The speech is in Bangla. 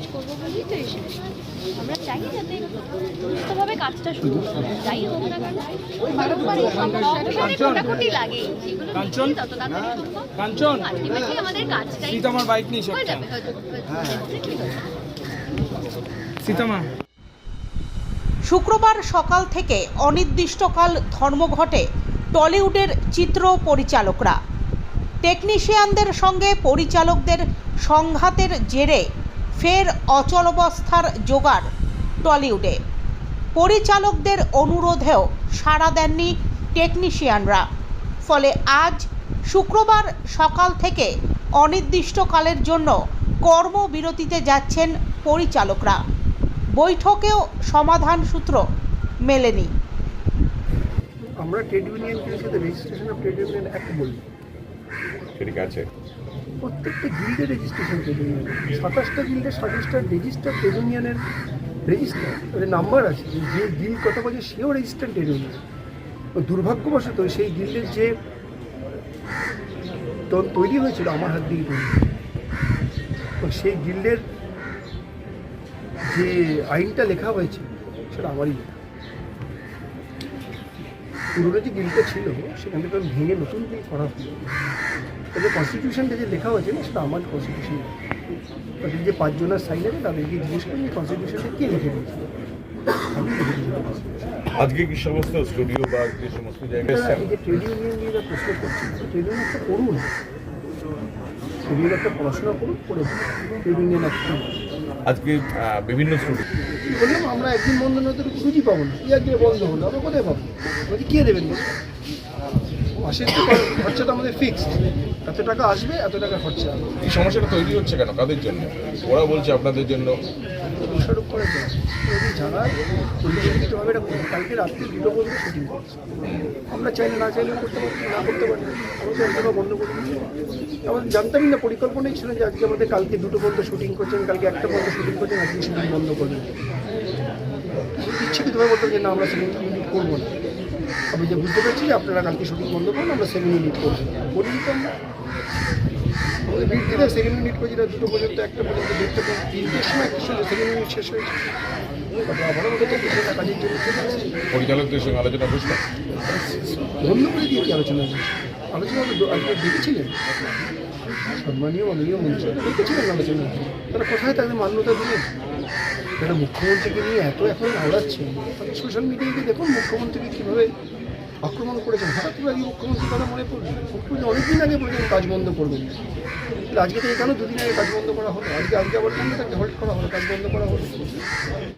কাজ করব বলেই তো এসেছি আমরা চাই যাতে সুস্থভাবে কাজটা শুরু যাই হোক না কেন বারংবার এই কোটাকুটি লাগে। সেগুলো কাঞ্চন? তাড়াতাড়ি সম্ভব। কাঞ্চন। আলটিমেটলি আমাদের কাজটাই সীতামার বাইক নিয়ে সব হয়ে হয়ে হয়ে? সীতামা শুক্রবার সকাল থেকে অনির্দিষ্টকাল ধর্মঘটে টলিউডের চিত্র পরিচালকরা। টেকনিশিয়ানদের সঙ্গে পরিচালকদের সংঘাতের জেরে ফের অচলাবস্থার জোগাড় টলিউডে। পরিচালকদের অনুরোধেও সাড়া দেননি টেকনিশিয়ানরা। ফলে আজ শুক্রবার সকাল থেকে অনির্দিষ্টকালের জন্য কর্মবিরতিতে যাচ্ছেন পরিচালকরা। বৈঠকেও সমাধান সূত্র মেলেনি। আমরা ট্রেড ইউনিয়নকে সাথে registration of trade union act বলি ঠিক আছে? প্রত্যেকটা গিল্ডের রেজিস্ট্রেশন ইউনিয়ন সাতাশটা গিল্ডে সাতাশটা রেজিস্টার ইউনিয়নের রেজিস্টার ওদের নাম্বার আছে। যে গিল্ড কথা বলছে, সেও রেজিস্টার ইউনিয়ন দুর্ভাগ্যবশত সেই গিল্ডের যে তখন তৈরি হয়েছিল, আমার হাত দিয়ে তৈরি। সেই গিল্ডের যে আইনটা লেখা হয়েছে, সেটা আমারই পুরোনো যে গিলটা ছিল, সেখান থেকে ভেঙে নতুন বিল করা হলো। তবে কনস্টিটিউশনটা যে লেখা হয়েছে না সেটা আমার কনস্টিটিউশন তাদের যে পাঁচজনের সাইন আছে তাদেরকে জিজ্ঞেস করি কনস্টিটিউশনটা কে লিখে দিয়েছিল আজকে কি সমস্ত স্টুডিও বা যে সমস্ত জায়গায় এই যে ট্রেড ইউনিয়ন নিয়ে যা প্রশ্ন করছে ট্রেড ইউনিয়ন একটা করুন। ট্রেড ইউনিয়ন একটা পড়াশোনা করুন করে ট্রেড ইউনিয়ন একটা আজকে বিভিন্ন স্টুডিও বললাম আমরা একদিন বন্ধ না তো খুঁজি পাবো না। কি একদিন বন্ধ হলো আমরা কোথায় পাবো? বলছি কে দেবেন? মাসের তো খরচাটা আমাদের ফিক্সড এত টাকা আসবে এত টাকা খরচা হবে। এই সমস্যাটা তৈরি হচ্ছে কেন? কাদের জন্য? ওরা বলছে আপনাদের জন্য। দোষারোপ করে যদি যারা পরিচালিতভাবে এটা কালকে রাত্রি দুটো পর্যন্ত শুটিং করছে। আমরা চাইলে না চাইলে করতে পারি না করতে পারি তো একটাকা বন্ধ করে আমাদের জানতামই না পরিকল্পনাই ছিল যে আজকে আমাদের কালকে দুটো পর্যন্ত শুটিং করছেন কালকে একটা পর্যন্ত শুটিং করছেন আজকে শুটিং বন্ধ করবেন ইচ্ছাকৃতভাবে বলতাম যে না আমরা ইউনিট করব না। আমি যে বুঝতে পারছি যে আপনারা কালকে শুটিং বন্ধ করুন আমরা সেকেন্ড ইউনিট করছি। বলে আমাদের বিট দিলে সেকেন্ড ইউনিট করেছি দুটো পর্যন্ত একটা পর্যন্ত দেখতে পাই তিনটের সময় একটা সময় সেকেন্ড ইউনিট শেষ হয়েছে। তো পরিচালকদের সঙ্গে আলোচনা বসলেন বন্ধ করে। দিয়ে কি আলোচনা আলোচনা তো আজকে দেখেছিলেন। সম্মানীয় মাননীয় মন্ত্রী তো দেখেছিলেন আলোচনা? তারা কোথায় তাদের মান্যতা দিলেন? তারা মুখ্যমন্ত্রীকে নিয়ে এত এখন আওড়াচ্ছেন সোশ্যাল মিডিয়ায় গিয়ে দেখুন মুখ্যমন্ত্রীকে কীভাবে আক্রমণ করেছেন। হঠাৎ করে আজকে মুখ্যমন্ত্রীর কথা মনে পড়বে মুখ্যমন্ত্রী অনেকদিন আগে বলেছেন কাজ বন্ধ করবেন। আজকে তো এখানে দুদিন আগে কাজ বন্ধ করা হলো? আজকে আজকে আবার তাকে হল্ট করা হলো কাজ বন্ধ করা হলো?